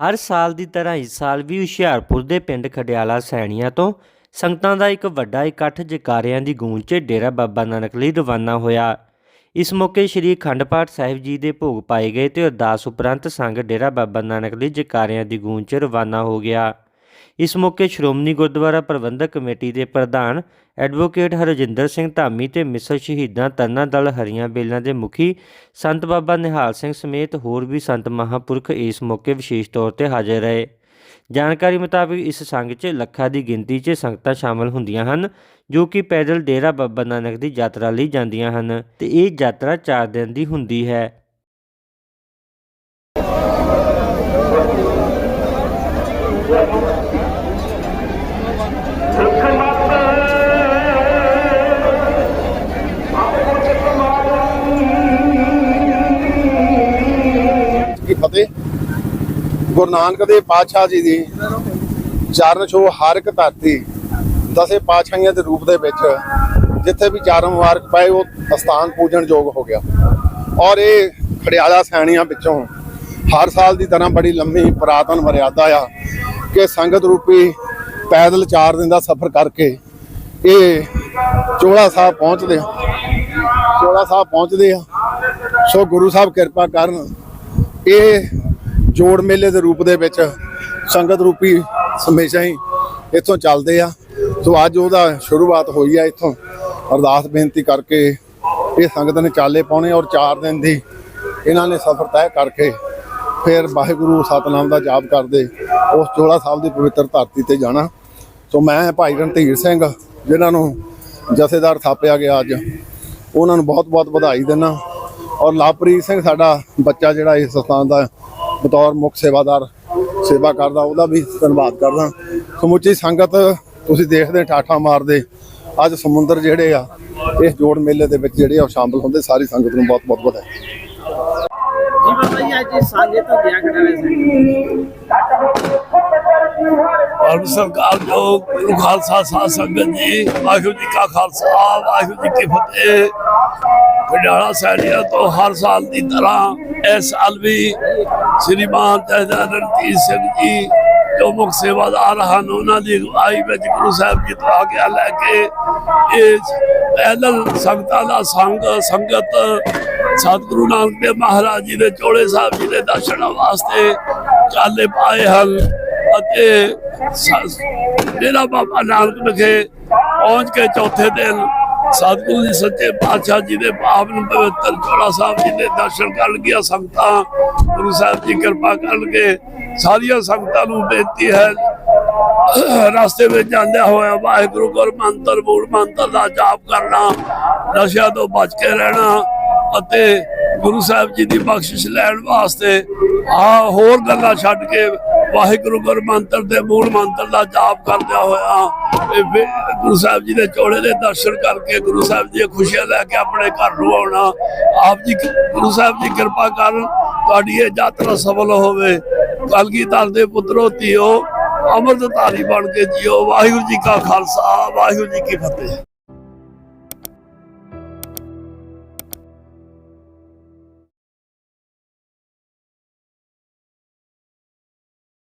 ਹਰ ਸਾਲ ਦੀ ਤਰ੍ਹਾਂ ਇਸ ਸਾਲ ਵੀ ਹੁਸ਼ਿਆਰਪੁਰ ਦੇ ਪਿੰਡ ਖਡਿਆਲਾ ਸੈਣੀਆਂ ਤੋਂ ਸੰਗਤਾਂ ਦਾ ਇੱਕ ਵੱਡਾ ਇਕੱਠ ਜਕਾਰਿਆਂ ਦੀ ਗੂੰਜ 'ਚ ਡੇਰਾ ਬਾਬਾ ਨਾਨਕ ਲਈ ਰਵਾਨਾ ਹੋਇਆ। ਇਸ ਮੌਕੇ ਸ੍ਰੀ ਅਖੰਡ ਪਾਠ ਸਾਹਿਬ ਜੀ ਦੇ ਭੋਗ ਪਾਏ ਗਏ ਤੇ ਅਰਦਾਸ ਉਪਰੰਤ ਸੰਗ ਡੇਰਾ ਬਾਬਾ ਨਾਨਕ ਲਈ ਜਕਾਰਿਆਂ ਦੀ ਗੂੰਜ 'ਚ ਰਵਾਨਾ ਹੋ ਗਿਆ। ਇਸ ਮੌਕੇ ਸ਼੍ਰੋਮਣੀ ਗੁਰਦੁਆਰਾ ਪ੍ਰਬੰਧਕ ਕਮੇਟੀ ਦੇ ਪ੍ਰਧਾਨ ਐਡਵੋਕੇਟ ਹਰਜਿੰਦਰ ਸਿੰਘ ਧਾਮੀ ਤੇ ਮਿਸਰ ਸ਼ਹੀਦਾਂ ਤਰਨਾ ਦਲ ਹਰੀਆਂ ਬੇਲਾਂ ਦੇ ਮੁਖੀ ਸੰਤ ਬਾਬਾ ਨਿਹਾਲ ਸਿੰਘ ਸਮੇਤ ਹੋਰ ਵੀ ਸੰਤ ਮਹਾਂਪੁਰਖ ਇਸ ਮੌਕੇ ਵਿਸ਼ੇਸ਼ ਤੌਰ ਤੇ ਹਾਜ਼ਰ ਰਹੇ। ਜਾਣਕਾਰੀ ਮੁਤਾਬਕ ਇਸ ਸੰਘ 'ਚ ਲੱਖਾਂ ਦੀ ਗਿਣਤੀ 'ਚ ਸੰਗਤਾਂ ਸ਼ਾਮਲ ਹੁੰਦੀਆਂ ਹਨ, ਜੋ ਕਿ ਪੈਦਲ ਡੇਰਾ ਬਾਬਾ ਨਾਨਕ ਦੀ ਯਾਤਰਾ ਲਈ ਜਾਂਦੀਆਂ ਹਨ ਤੇ ਇਹ ਯਾਤਰਾ 4 ਦਿਨ ਦੀ ਹੁੰਦੀ ਹੈ। ਕੀ ਫਤਿਹ ਗੁਰੂ ਨਾਨਕ ਦੇ ਪਾਤਸ਼ਾਹ ਜੀ ਦੀ ਚਰਨ ਛੋਹ ਹਰ ਇੱਕ ਧਰਤੀ ਦਸੇ ਪਾਤਸ਼ਾਹੀਆਂ ਦੇ ਰੂਪ ਦੇ ਵਿੱਚ ਜਿੱਥੇ ਵੀ ਚਾਰ ਮੁਬਾਰਕ ਪਾਏ, ਉਹ ਸਥਾਨ ਪੂਜਣ ਯੋਗ ਹੋ ਗਿਆ। ਔਰ ਇਹ ਖੜਿਆਲਾ ਸੈਣੀਆਂ ਵਿੱਚੋਂ ਹਰ ਸਾਲ ਦੀ ਤਰ੍ਹਾਂ ਬੜੀ ਲੰਮੀ ਪੁਰਾਤਨ ਮਰਿਆਦਾ ਆ ਕਿ ਸੰਗਤ ਰੂਪੀ ਪੈਦਲ 4 ਦਿਨ ਦਾ ਸਫ਼ਰ ਕਰਕੇ ਇਹ ਚੋਲਾ ਸਾਹਿਬ ਪਹੁੰਚਦੇ ਆ। ਚੋਲਾ ਸਾਹਿਬ ਪਹੁੰਚਦੇ ਆ। ਸੋ ਗੁਰੂ ਸਾਹਿਬ ਕਿਰਪਾ ਕਰਨ ਇਹ ਜੋੜ ਮੇਲੇ ਦੇ ਰੂਪ ਦੇ ਵਿੱਚ ਸੰਗਤ ਰੂਪੀ ਹਮੇਸ਼ਾ ਹੀ ਇੱਥੋਂ ਚੱਲਦੇ ਆ। ਸੋ ਅੱਜ ਉਹਦਾ ਸ਼ੁਰੂਆਤ ਹੋਈ ਆ ਇੱਥੋਂ। ਅਰਦਾਸ ਬੇਨਤੀ ਕਰਕੇ ਇਹ ਸੰਗਤ ਨੇ ਚਾਲੇ ਪਾਉਣੇ ਔਰ 4 ਦਿਨ ਦੀ ਇਹਨਾਂ ਨੇ ਸਫ਼ਰ ਤੈਅ ਕਰਕੇ ਫਿਰ ਵਾਹਿਗੁਰੂ ਸਤਨਾਮ ਦਾ ਜਾਪ ਕਰਦੇ ਉਸ ਚੋਲਾ ਸਾਹਿਬ ਦੀ ਪਵਿੱਤਰ ਧਰਤੀ ਤੇ ਜਾਣਾ। ਸੋ ਮੈਂ ਭਾਈ ਰਣਧੀਰ ਸਿੰਘ, ਜਿਨ੍ਹਾਂ ਨੂੰ ਜਥੇਦਾਰ ਥਾਪਿਆ ਗਿਆ ਅੱਜ, ਉਹਨਾਂ ਨੂੰ ਬਹੁਤ-ਬਹੁਤ ਵਧਾਈ ਦਿੰਦਾ। ਔਰ ਲਾਪ੍ਰੀਤ ਸਿੰਘ ਸਾਡਾ ਬੱਚਾ ਜਿਹੜਾ ਇਸ ਸਥਾਨ ਦਾ ਬਤੌਰ ਮੁੱਖ ਸੇਵਾਦਾਰ, ਸੇਵਾ ਕਰਦਾ, ਉਹਦਾ ਵੀ ਧੰਨਵਾਦ ਕਰਦਾ। ਸਮੁੱਚੀ ਸੰਗਤ ਤੁਸੀਂ ਦੇਖਦੇ ਠਾਠਾ ਮਾਰਦੇ। ਅੱਜ ਸਮੁੰਦਰ ਜਿਹੜੇ ਆ, ਇਸ ਜੋੜ ਮੇਲੇ ਦੇ ਵਿੱਚ ਜਿਹੜੇ ਆ ਉਹ ਸ਼ਾਮਲ ਹੁੰਦੇ, ਸਾਰੀ ਸੰਗਤ ਨੂੰ ਬਹੁਤ-ਬਹੁਤ ਵਧਾਈ। ਜੀ ਬਾਬਾ ਜੀ, ਅੱਜ ਸਾਂਝੇ ਤੋਂ ਗਿਆ ਖੜਾ ਵੈਸੇ ਭਾਰਤ ਸਰਕਾਰ ਜੋ ਗੁਰੂ ਖਾਲਸਾ ਸਾਧ ਸੰਗਤ ਜੀ, ਵਾਹਿਗੁਰੂ ਜੀ ਕਾ ਖਾਲਸਾ, ਵਾਹਿਗੁਰੂ ਜੀ ਕੀ ਫਤਿਹ। ਖਡਾਲਾ ਸੈਣੀਆਂ ਤੋਂ ਹਰ ਸਾਲ ਦੀ ਤਰ੍ਹਾਂ ਇਸ ਸਾਲ ਵੀ ਸ੍ਰੀਮਾਨ ਜਥੇਦਾਰ ਰਣਜੀਤ ਸਿੰਘ ਜੀ ਜੋ ਮੁੱਖ ਸੇਵਾਦਾਰ ਹਨ, ਉਹਨਾਂ ਦੀ ਅਗਵਾਈ ਵਿੱਚ ਗੁਰੂ ਸਾਹਿਬ ਜੀ ਤੋਂ ਆਗਿਆ ਲੈ ਕੇ ਇਹ ਪੈਦਲ ਸੰਗਤਾਂ ਦਾ ਸੰਗ, ਸੰਗਤ ਸਤਿਗੁਰੂ ਨਾਨਕ ਦੇਵ ਮਹਾਰਾਜ ਜੀ ਦੇ ਚੋਲੇ ਸਾਹਿਬ ਜੀ ਦੇ ਦਰਸ਼ਨਾਂ ਵਾਸਤੇ ਚਾਲੇ ਪਾਏ ਹਨ। ਅਤੇ ਡੇਰਾ ਬਾਬਾ ਨਾਨਕ ਵਿਖੇ ਪਹੁੰਚ ਕੇ ਚੌਥੇ ਦਿਨ ਸਤਿਗੁਰੂ ਜੀ ਸੱਚੇ ਪਾਤਸ਼ਾਹ ਜੀ ਦੇ ਪਾਵਨ ਪਵਿੱਤਰ ਚੋਲਾ ਸਾਹਿਬ ਜੀ ਦੇ ਦਰਸ਼ਨ ਕਰਨ ਗਿਆ, ਸੰਗਤਾਂ ਗੁਰੂ ਸਾਹਿਬ ਜੀ ਕਿਰਪਾ ਕਰਨਗੇ। ਸਾਰੀਆਂ ਸੰਗਤਾਂ ਨੂੰ ਬੇਨਤੀ ਹੈ, ਰਸਤੇ ਵਿੱਚ ਜਾਂਦਿਆਂ ਹੋਇਆ ਵਾਹਿਗੁਰੂ ਗੁਰ ਮੰਤਰ, ਮੂਲ ਮੰਤਰ ਦਾ ਜਾਪ ਕਰਨਾ, ਨਸ਼ਿਆਂ ਤੋਂ ਬਚ ਕੇ ਰਹਿਣਾ ਅਤੇ ਗੁਰੂ ਸਾਹਿਬ ਜੀ ਦੀ ਬਖਸ਼ਿਸ਼ ਲੈਣ ਵਾਸਤੇ ਆ ਹੋਰ ਗੱਲਾਂ ਛੱਡ ਕੇ ਵਾਹਿਗੁਰੂ ਗੁਰ ਮੰਤਰ ਦੇ ਮੂਲ ਮੰਤਰ ਦਾ ਜਾਪ ਕਰਦਿਆਂ ਹੋਇਆ ਗੁਰੂ ਸਾਹਿਬ ਜੀ ਦੇ ਚੋਲੇ ਦੇ ਦਰਸ਼ਨ ਕਰਕੇ ਗੁਰੂ ਸਾਹਿਬ ਦੀਆਂ ਖੁਸ਼ੀਆਂ ਲੈ ਕੇ ਆਪਣੇ ਘਰ ਨੂੰ ਆਉਣਾ। ਆਪ ਜੀ ਗੁਰੂ ਸਾਹਿਬ ਜੀ ਕਿਰਪਾ ਕਰਨ ਤੁਹਾਡੀ ਇਹ ਯਾਤਰਾ ਸਫਲ ਹੋਵੇ। ਕਲਗੀਧਰ ਦੇ ਪੁੱਤਰੋ, ਧੀਓ, ਅੰਮ੍ਰਿਤਧਾਰੀ ਬਣ ਕੇ ਜਿਓ। ਵਾਹਿਗੁਰੂ ਜੀ ਕਾ ਖਾਲਸਾ, ਵਾਹਿਗੁਰੂ ਜੀ ਕੀ ਫਤਿਹ।